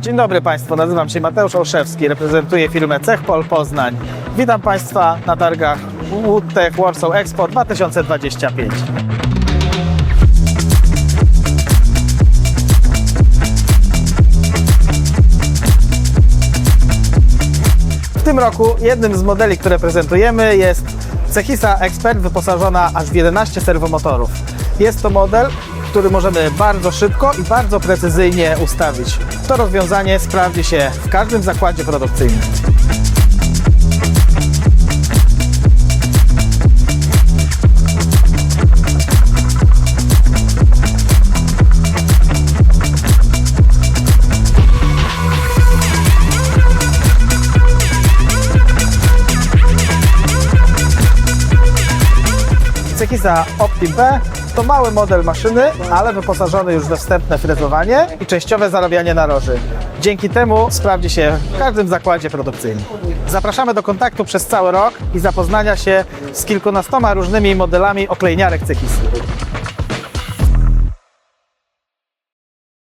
Dzień dobry Państwu, nazywam się Mateusz Olszewski, reprezentuję firmę Cechpol Poznań. Witam Państwa na targach Woodtech Warsaw Expo 2025. W tym roku jednym z modeli, które prezentujemy jest Cechisa Expert wyposażona aż w 11 serwomotorów. Jest to model, który możemy bardzo szybko i bardzo precyzyjnie ustawić. To rozwiązanie sprawdzi się w każdym zakładzie produkcyjnym. Cechisa Optim P to mały model maszyny, ale wyposażony już we wstępne frezowanie i częściowe zarabianie naroży. Dzięki temu sprawdzi się w każdym zakładzie produkcyjnym. Zapraszamy do kontaktu przez cały rok i zapoznania się z kilkunastoma różnymi modelami oklejniarek Cechisy.